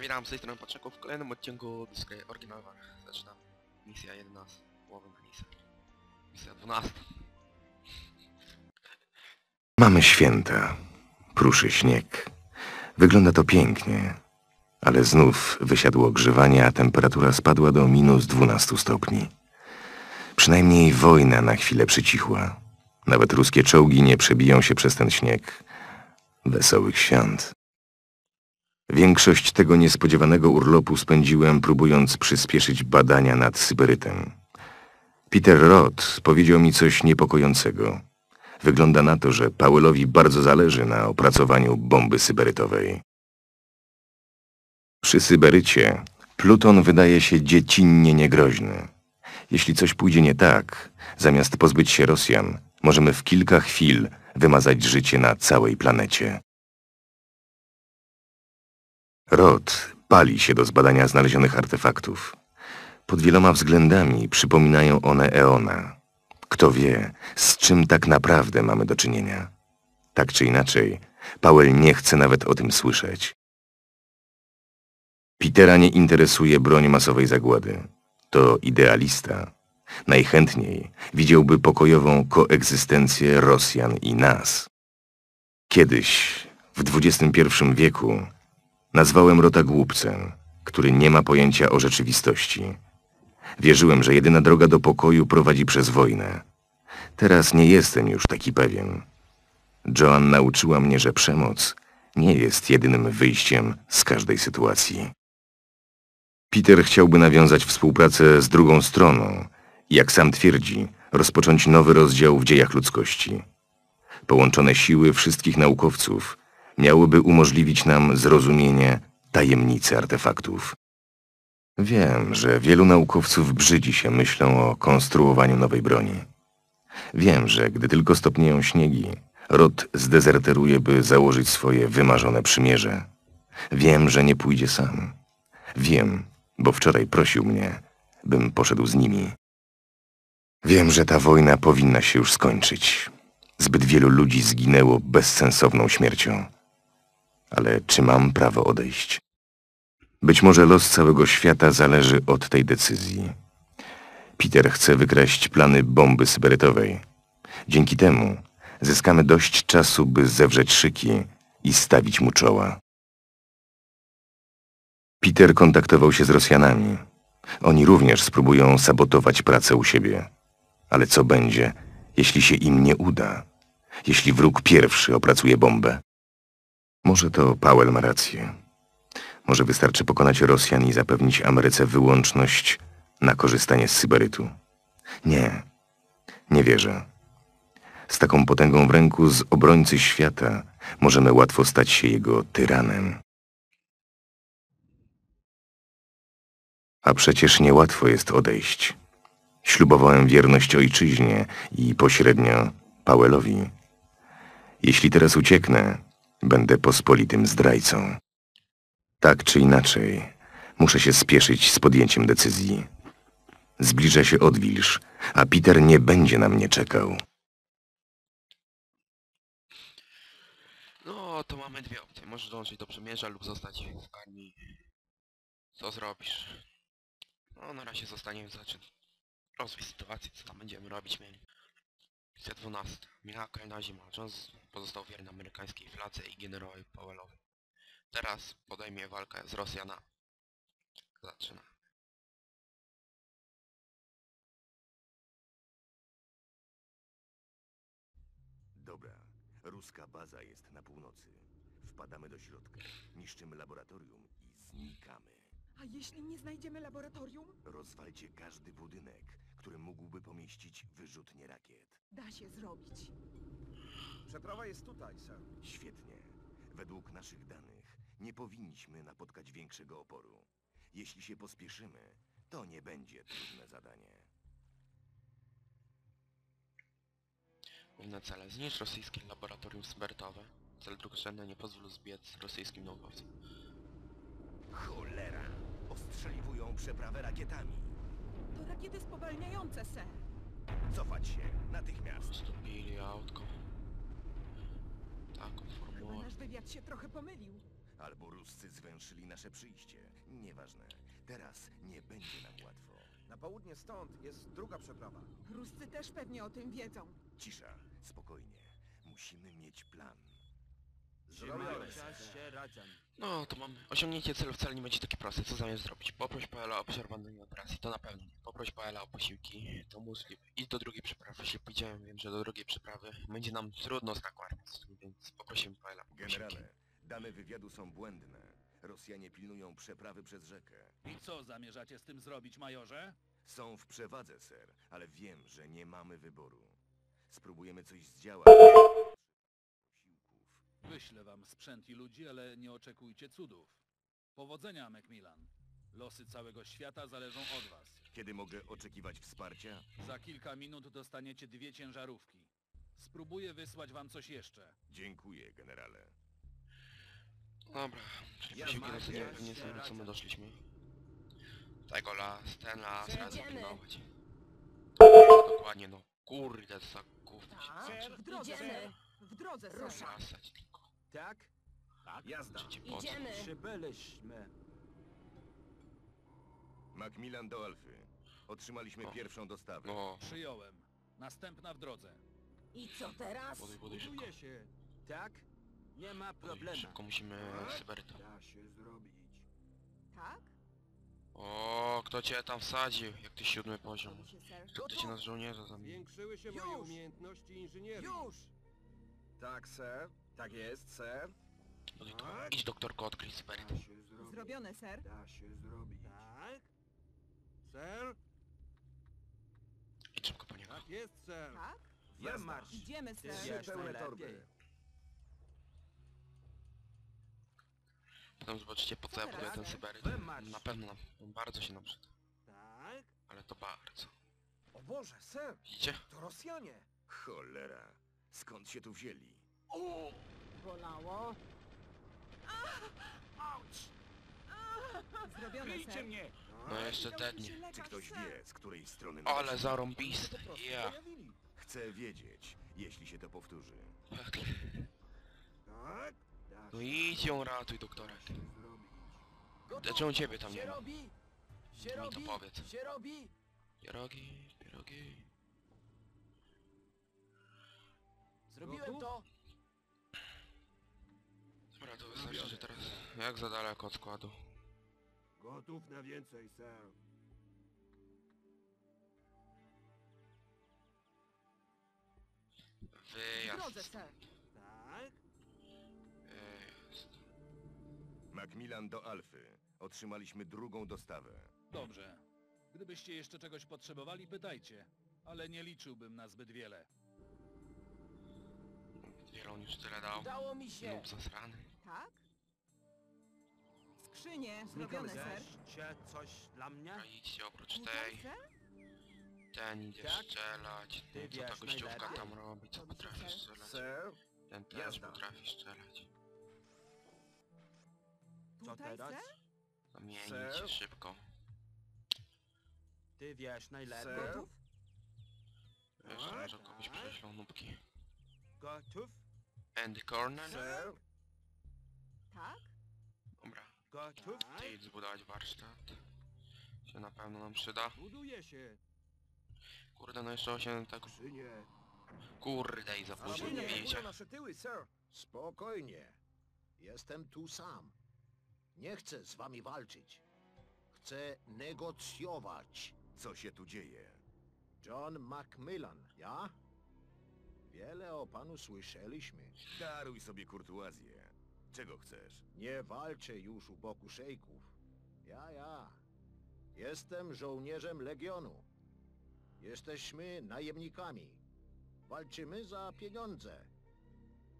Witam z tej strony Patrzaku w kolejnym odcinku Display Oryginalwach. Zaczynam. Misja 11. Połowa na misję. Misja 12. Mamy święta. Pruszy śnieg. Wygląda to pięknie. Ale znów wysiadło ogrzewanie, a temperatura spadła do minus 12 stopni. Przynajmniej wojna na chwilę przycichła. Nawet ruskie czołgi nie przebiją się przez ten śnieg. Wesołych świąt. Większość tego niespodziewanego urlopu spędziłem próbując przyspieszyć badania nad Syberytem. Peter Roth powiedział mi coś niepokojącego. Wygląda na to, że Powellowi bardzo zależy na opracowaniu bomby syberytowej. Przy Syberycie Pluton wydaje się dziecinnie niegroźny. Jeśli coś pójdzie nie tak, zamiast pozbyć się Rosjan, możemy w kilka chwil wymazać życie na całej planecie. Rod pali się do zbadania znalezionych artefaktów. Pod wieloma względami przypominają one Eona. Kto wie, z czym tak naprawdę mamy do czynienia. Tak czy inaczej, Powell nie chce nawet o tym słyszeć. Petera nie interesuje broń masowej zagłady. To idealista. Najchętniej widziałby pokojową koegzystencję Rosjan i nas. Kiedyś, w XXI wieku, nazwałem Rota głupcem, który nie ma pojęcia o rzeczywistości. Wierzyłem, że jedyna droga do pokoju prowadzi przez wojnę. Teraz nie jestem już taki pewien. Joan nauczyła mnie, że przemoc nie jest jedynym wyjściem z każdej sytuacji. Peter chciałby nawiązać współpracę z drugą stroną i, jak sam twierdzi, rozpocząć nowy rozdział w dziejach ludzkości. Połączone siły wszystkich naukowców miałyby umożliwić nam zrozumienie tajemnicy artefaktów. Wiem, że wielu naukowców brzydzi się myślą o konstruowaniu nowej broni. Wiem, że gdy tylko stopnieją śniegi, Rod zdezerteruje, by założyć swoje wymarzone przymierze. Wiem, że nie pójdzie sam. Wiem, bo wczoraj prosił mnie, bym poszedł z nimi. Wiem, że ta wojna powinna się już skończyć. Zbyt wielu ludzi zginęło bezsensowną śmiercią. Ale czy mam prawo odejść? Być może los całego świata zależy od tej decyzji. Peter chce wykraść plany bomby syberytowej. Dzięki temu zyskamy dość czasu, by zewrzeć szyki i stawić mu czoła. Peter kontaktował się z Rosjanami. Oni również spróbują sabotować pracę u siebie. Ale co będzie, jeśli się im nie uda? Jeśli wróg pierwszy opracuje bombę? Może to Powell ma rację. Może wystarczy pokonać Rosjan i zapewnić Ameryce wyłączność na korzystanie z Syberytu. Nie, nie wierzę. Z taką potęgą w ręku z obrońcy świata możemy łatwo stać się jego tyranem. A przecież niełatwo jest odejść. Ślubowałem wierność ojczyźnie i pośrednio Powellowi. Jeśli teraz ucieknę, będę pospolitym zdrajcą. Tak czy inaczej, muszę się spieszyć z podjęciem decyzji. Zbliża się odwilż, a Peter nie będzie na mnie czekał. No, to mamy dwie opcje. Możesz dążyć do przymierza lub zostać w armii. Co zrobisz? No, na razie zostaniemy zacząć rozwój sytuacji, co tam będziemy robić mieli. Misja 12. Michał na zima. Jones pozostał wierny amerykańskiej fladze i generowi Powellowi. Teraz podejmie walkę z Rosjanami. Zaczyna. Dobra, ruska baza jest na północy. Wpadamy do środka, niszczymy laboratorium i znikamy. A jeśli nie znajdziemy laboratorium? Rozwalcie każdy budynek, który mógłby pomieścić wyrzutnie rakiet. Da się zrobić. Przeprawa jest tutaj, sir. Świetnie. Według naszych danych nie powinniśmy napotkać większego oporu. Jeśli się pospieszymy, to nie będzie trudne zadanie. Główne cele. Zniszcz rosyjskie laboratorium smertowe. Cel drugorzędny nie pozwól zbiec rosyjskim naukowcom. Cholera! Ostrzeliwują przeprawę rakietami. To rakiety spowalniające, ser. Cofać się, natychmiast. Postupili autko. Taką Chyba nasz wywiad się trochę pomylił. Albo Ruscy zwęszyli nasze przyjście. Nieważne. Teraz nie będzie nam łatwo. Na południe stąd jest druga przeprawa. Ruscy też pewnie o tym wiedzą. Cisza, spokojnie. Musimy mieć plan. Zrobione. No, to mamy. Osiągnięcie celu wcale nie będzie takie proste. Co zamiast zrobić? Poproś PL o przerwanie operacji, to na pewno nie. Poproś PL o posiłki, to możliwe. Idź do drugiej przeprawy. Jeśli pójdziemy, wiem, że do drugiej przeprawy będzie nam trudno z taką armią, więc poprosimy PL o posiłki. Generale, dane wywiadu są błędne. Rosjanie pilnują przeprawy przez rzekę. I co zamierzacie z tym zrobić, majorze? Są w przewadze, ser, ale wiem, że nie mamy wyboru. Spróbujemy coś zdziałać. Wyślę wam sprzęt i ludzi, ale nie oczekujcie cudów. Powodzenia, Macmillan. Losy całego świata zależą od was. Kiedy mogę oczekiwać wsparcia? Za kilka minut dostaniecie dwie ciężarówki. Spróbuję wysłać wam coś jeszcze. Dziękuję, generale. Dobra, czyli Ja posiłki mam pewnie sobie, do co my doszliśmy. Tego las, ten las, razem Przejdziemy. pilnować. Dokładnie, no. Kurde, za gówno się Tak, W drodze, idziemy. ser. W drodze. Zasać tylko. Tak? Jazda. Trzecie po co? Idziemy. Przybyliśmy. Macmillan do Alfy. Otrzymaliśmy O. pierwszą dostawę. No, Przyjąłem. Następna w drodze. I co teraz? buduj, buduj szybko. się. Tak? Nie ma Buduj, szybko musimy Sybery to. Da się zrobić. Tak? O, kto cię tam wsadził? Jak ty siódmy poziom. Robi się, ser. Kto cię na żołnierza zamienił? Zwiększyły się moje umiejętności inżynierii. Już! Tak, sir. Tak jest, sir. Buduj to. Idź doktorko, odkryj Sybery. Zrobione, ser. Da się zrobić. Tak? Ser? Idź szybko po niego. Tak jest, ser. Tak? Idziemy, ser. Trzy pełne torby. Potem zobaczycie po co ja buduję ten teraz? Sybery. Wymarsz. Na pewno nam, bardzo się nam przyda. Tak? Ale to bardzo. O Boże, sir! Widzicie? To Rosjanie! Cholera. Skąd się tu wzięli? Bolało? Zrobione, ser. mnie! No jeszcze dednie. się Czy ktoś wie, z której strony Ale nasi? zarąbiste. Ja. Pojawili. Chcę wiedzieć, jeśli się to powtórzy. Tak? Da No idź ją ratuj, doktorek. Dlaczego ciebie tam nie ma? robi? Się Mi to powiedz. Się robi? Pierogi, pierogi. Jak za daleko od składu? Gotów na więcej, ser. W Wyjazd. drodze, ser. Tak? Wyjazd. Macmillan do Alfy. Otrzymaliśmy drugą dostawę. Dobrze. Gdybyście jeszcze czegoś potrzebowali, pytajcie. Ale nie liczyłbym na zbyt wiele. On już tyle dał. Udało mi się. Lub zasrany. Tak? Skrzynie. Zrobione, ser. Cię coś dla mnie? Dobra, idźcie oprócz tej. Ten idzie Tak? strzelać. Ty co ta wiesz gościówka najlepiej. tam robi? Co potrafi strzelać? Sir? Ten też Jazda. potrafi strzelać. Co Tutaj, teraz? ser? Zamienić Ser? szybko. Ty wiesz najlepiej. Gotów? Jeszcze Tak, może kogoś tak. prześlą nóbki. Gotów? Andy Corner? Sir? Tak? Gotów? Tak? Idź zbudować warsztat. Się na pewno nam przyda. Buduje się. Kurde, no jeszcze 8 tak... Skrzynie. Kurde i za późno, widzicie? blokują nasze tyły, sir. Spokojnie. Jestem tu sam. Nie chcę z wami walczyć. Chcę negocjować. Co się tu dzieje? John Macmillan, ja? Wiele o panu słyszeliśmy. Daruj sobie kurtuazję. Czego chcesz? Nie walczę już u boku szejków. Ja, ja. Jestem żołnierzem Legionu. Jesteśmy najemnikami. Walczymy za pieniądze.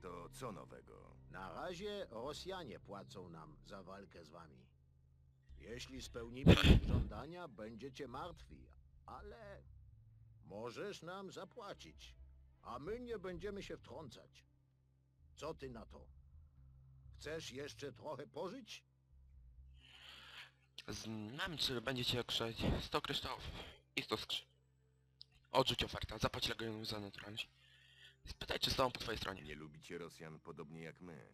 To co nowego? Na razie Rosjanie płacą nam za walkę z wami. Jeśli spełnimy ich żądania, będziecie martwi, ale możesz nam zapłacić, a my nie będziemy się wtrącać. Co ty na to? Chcesz jeszcze trochę pożyć? Znam, czy będziecie krzeć 100 kryształów i 100 skrzy. Odrzuć ofertę, zapłać Legionowi za naturalność. Spytaj, czy stoją po twojej stronie. Nie lubicie Rosjan podobnie jak my.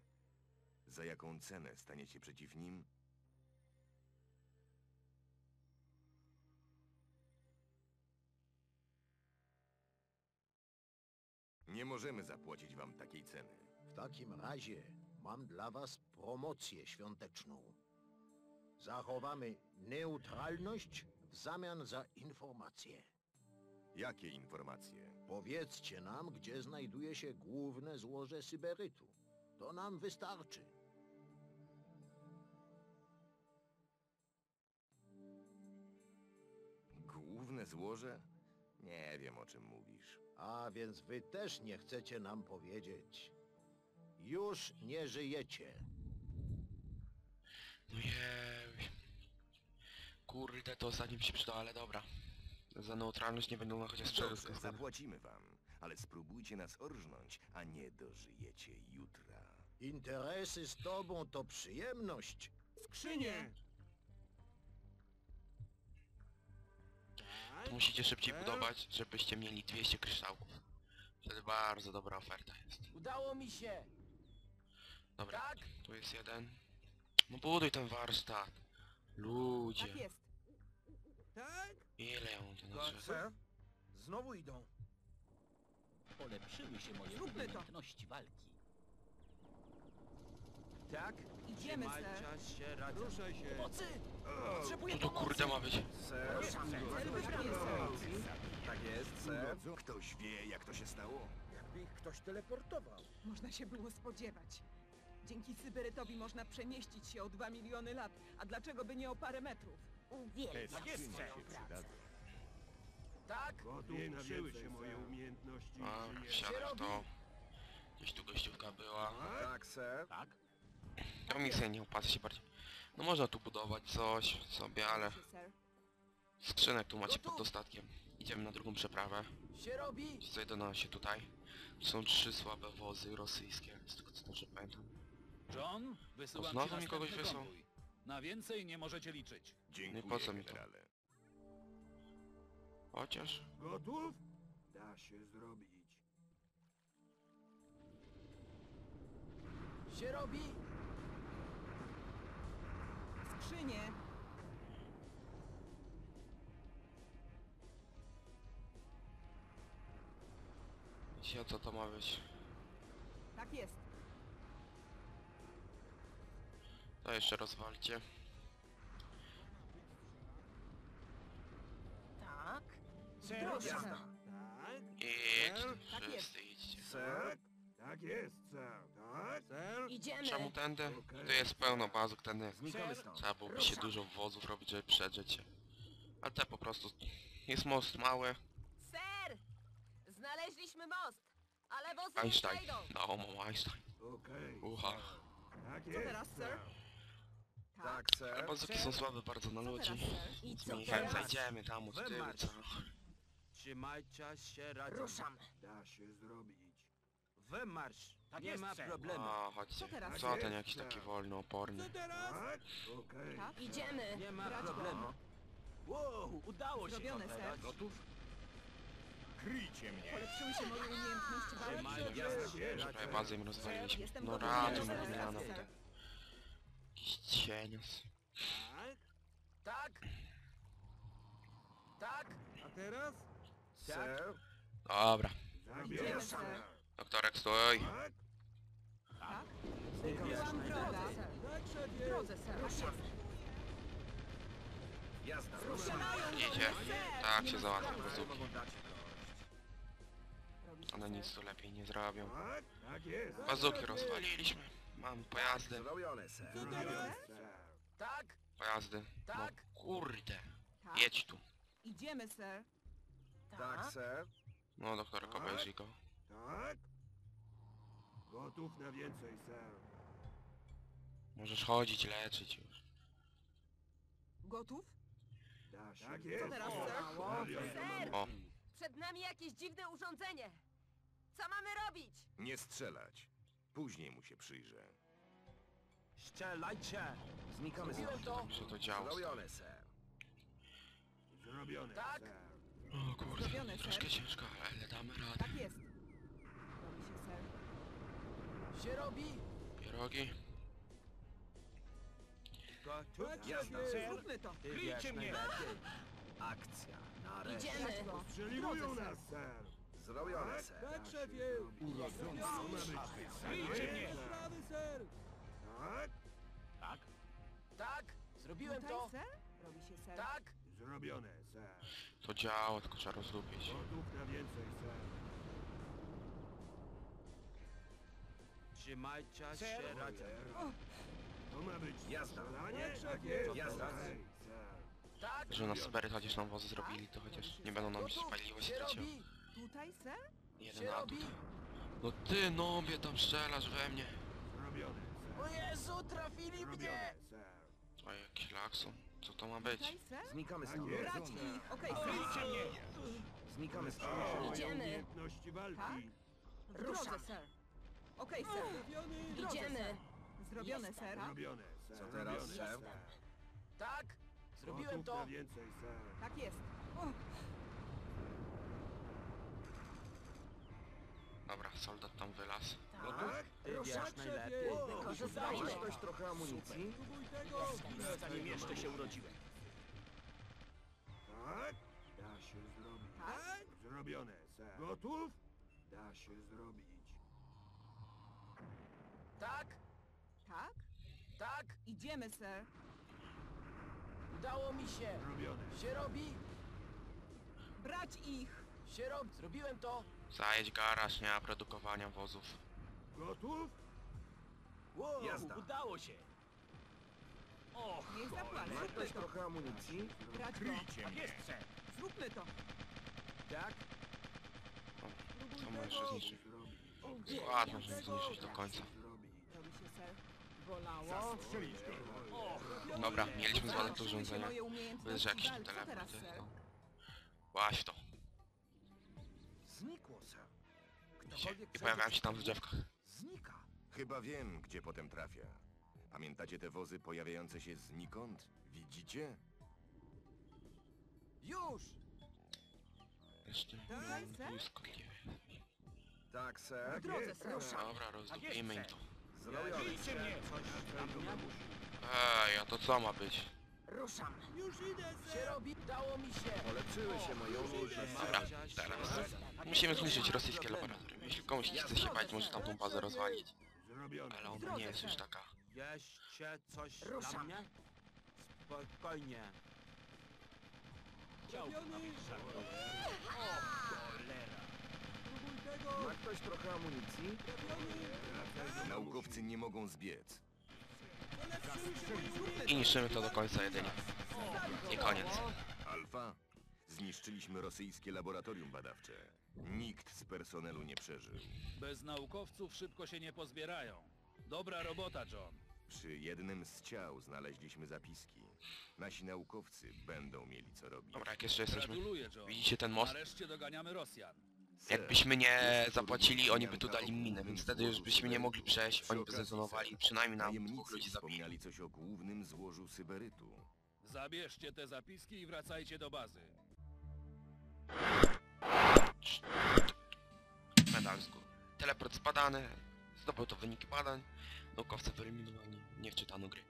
Za jaką cenę staniecie przeciw nim? Nie możemy zapłacić wam takiej ceny. W takim razie mam dla was promocję świąteczną. Zachowamy neutralność w zamian za informacje. Jakie informacje? Powiedzcie nam, gdzie znajduje się główne złoże syberytu. To nam wystarczy. Główne złoże? Nie wiem o czym mówisz. A więc wy też nie chcecie nam powiedzieć. Już nie żyjecie. No jej. Kurde, to zanim się przyda, ale dobra. Za neutralność nie będą na chociaż Dobrze, zapłacimy wam, ale spróbujcie nas orżnąć, a nie dożyjecie jutra. Interesy z tobą to przyjemność. Skrzynie! To musicie szybciej budować, żebyście mieli 200 kryształów. Wtedy bardzo dobra oferta jest. Udało mi się! Dobra, Tak? tu jest jeden. No buduj ten warsztat. Ludzie, Tak jest. Tak? ile ja mam tu na sir? Znowu idą. Polepszyły się moje Zróbmy to. umiejętności walki. Tak? Idziemy, ser. się radzę. Ruszaj się! Pomocy! Potrzebuję Co to pomocy! kurde ma być? Sir? Cel wybrany, ser. Tak jest, sir. Ktoś wie, jak to się stało? Jakby ich ktoś teleportował. Można się było spodziewać. Dzięki Syberytowi można przemieścić się o 2 miliony lat. A dlaczego by nie o parę metrów? Uwielbiam swoją pracę. Tak? Gotów Zwiększyły się moje umiejętności A, wsiadam w to. Gdzieś tu gościówka była. Tak, sir. Tak? To mi sobie nie opłaca się bardziej. No można tu budować coś sobie, ale ser. skrzynek tu macie pod dostatkiem. Idziemy na drugą przeprawę. Się robi! Znajdono się tutaj. Tu są trzy słabe wozy rosyjskie, z tego co dobrze pamiętam. John, wysyłam znowu ci mi kogoś następny wysłał? konwój. Na więcej nie możecie liczyć. Dziękuję, po co mi to? generale. Chociaż... Gotów? Da się zrobić. Się robi! Skrzynie. Wiecie co to ma być? Tak jest. To jeszcze rozwalcie. Tak? Proszę, ser. Tak? Idźcie, Tak wszyscy idźcie. Sir? Tak jest, sir. Tak? Ser? Idziemy! Czemu tędy? Tu jest pełno bazów tędy. Znikamy stąd. Trzeba byłoby się dużo wozów robić, żeby przedrzeć się. Ale te po prostu... Jest most mały. Ser! Znaleźliśmy most! Ale wozy Einstein. No, mam Einstein. Okej. Ucha. Tak Co jest, teraz, sir? Tak, sir. bazuki są słabe bardzo na ludzi. teraz, ser? I co teraz? zajdziemy tam od tyłu, co? Trzymaj czas się. Ruszam! Da się zrobić. Wymarsz. Tak Nie jest, ma sir. problemu. Chodźcie. Co teraz? Co ten jakiś taki wolny, oporny? Tak? Okej. Tak? Idziemy! Nie ma Brać go. problemu. Wow, udało się Zrobione, ser. Gotów? Kryjcie mnie! Polepszyły się moje umiejętności walki. Trzymaj Jasne, czas się. Prawie bazę im rozwaliliśmy. Jestem No ratuj Teraz, mnie teraz, Cienios. Tak? Tak? Tak? A teraz? Sir? Dobra. Idziemy, sir. Doktorek, stój. Tak? Tak? Byłam. Tak, W drodze, ser. Ruszam! Jazda. Ruszają do Idzie. Tak się. Robi się, One nic tu lepiej nie zrobią. Tak? Tak jest. Bazuki rozwaliliśmy. Mam pojazdy. Zrobione, sir. Sir. Tak? Pojazdy. No Tak? kurde. Tak? Jedź tu. Idziemy, ser. Tak, sir. No doktorek, obejrzyj go. Tak? Gotów na więcej, sir. Możesz chodzić, leczyć już. Gotów? Tak jest. teraz, sir? Ser! O, Przed nami jakieś dziwne urządzenie! Co mamy robić? Nie strzelać. Później mu się przyjrzę. Strzelajcie. Znikamy Zrobiłem to! że to działo. Zrobione, sir. Zrobione, Tak? sir. O kurde, Zrobione, troszkę ciężko, ale damy radę. Tak jest. Robi się, ser. Się robi! Pierogi? Gotów? Tak, ser. Zróbmy to! Kryjcie mnie. Akcja. Nareszcie. Idziemy! Strzeliwują Drodze, nas, ser! Zrobione, ser. Tak, szefie! Mnie. Sprawy, ser! Tak? Tak? Tak, zrobiłem Tutaj, to. ser? Robi się ser. Tak, Zrobione, ser. To działa, tylko trzeba rozlubić. Gotów na więcej, ser. Trzymajcie Ser. się razem. To ma być Jazda. strzelanie? Tak, jest. Jazda. Okej, ser. tak. Że na spery chociaż nam wozy zrobili, to chociaż nie będą nam Gotów. się Się traciło. robi. Tutaj, ser? Jeden Się atut. robi. No ty nobie tam strzelasz we mnie. Zrobione, O. Jezu, trafili mnie. Zrobione, ser. A jakiś lakson. Co to ma być? Tutaj, ser? Znikamy Tak stąd. jest. Brać ich! Okej, ser! Kryjcie mnie. Znikamy stąd. Moje Idziemy. umiejętności walki. Tak? Drodze, ser! Okej, ser! W drodze, Idziemy. ser. Zrobione, ser! Zrobione, ser. Co teraz, Zrobione, szef? Tak, zrobiłem Gotów na to. więcej, ser. Tak jest! O, Dobra, soldat tam wylazł. Tak? Ty wiesz najlepiej. Wykorzystajmy. Masz ktoś trochę amunicji? Zanim jeszcze się urodziłem. Tak? Da się zrobić. Tak? Zrobione, ser. Gotów? Da się zrobić. Tak, Tak? tak, Idziemy, ser! udało mi się. Zrobione. Się robi. Brać ich! Się robi. Zrobiłem to. Zajedź garaż, nie ma produkowania wozów. Gotów? Wow, Jazda. udało się. Och, Niech zapłacę! Ma Zróbmy ktoś to! trochę amunicji? Brać go! tak jest. Zróbmy to! Tak? Co możesz zniszczyć? Skład możemy zniszczyć do końca. Robi się, ser. Bolało. Och, Dobra, mieliśmy zładować to urządzenie. moje umiejętności Wiesz, że jakiś tu walki. Co telefon teraz, jest, ser? no. Łaź w to. Się, I pojawiają się tam w drzewkach. Znika. Chyba wiem, gdzie potem trafia. Pamiętacie te wozy pojawiające się znikąd? Widzicie? Już. Jeszcze Dawaj, ser? błyskotliwie. Tak, ser. W drodze, ser! Dobra, rozdupimy im to. Zrobione, kryjcie ser. mnie. Ej, a to co ma być? Ruszam. Już idę, Się robi. Udało mi się. Polepszyły się moje umiejętności. Dobra, teraz musimy zniszczyć rosyjskie laboratorium. Jeśli komuś nie chce się bać, może tamtą bazę rozwalić. Zrobione. Ale ona nie jest już taka. Jeszcze coś Ruszam. mnie? Spokojnie. Ma ktoś trochę amunicji? Naukowcy nie mogą zbiec. I niszczymy to do końca jedynie. I koniec. Alfa, zniszczyliśmy rosyjskie laboratorium badawcze. Nikt z personelu nie przeżył. Bez naukowców szybko się nie pozbierają. Dobra robota, John. Przy jednym z ciał znaleźliśmy zapiski. Nasi naukowcy będą mieli co robić. Dobra, jak jeszcze jesteśmy. Gratuluję, John. Widzicie ten most? Nareszcie doganiamy Rosjan. Ser, Jakbyśmy nie jest zapłacili, oni by tu dali minę, więc wtedy już byśmy nie mogli przejść, oni by ser, przynajmniej nam dwóch Tajemnicy ludzi zabili. wspomniali coś o głównym złożu syberytu. Zabierzcie te zapiski i wracajcie do bazy. Medal z góry. Teleport zbadany, zdobył to wyniki badań, naukowcy wyeliminowani, nie wczytano gry.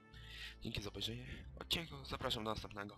Dzięki za obejrzenie odcinku, zapraszam do następnego.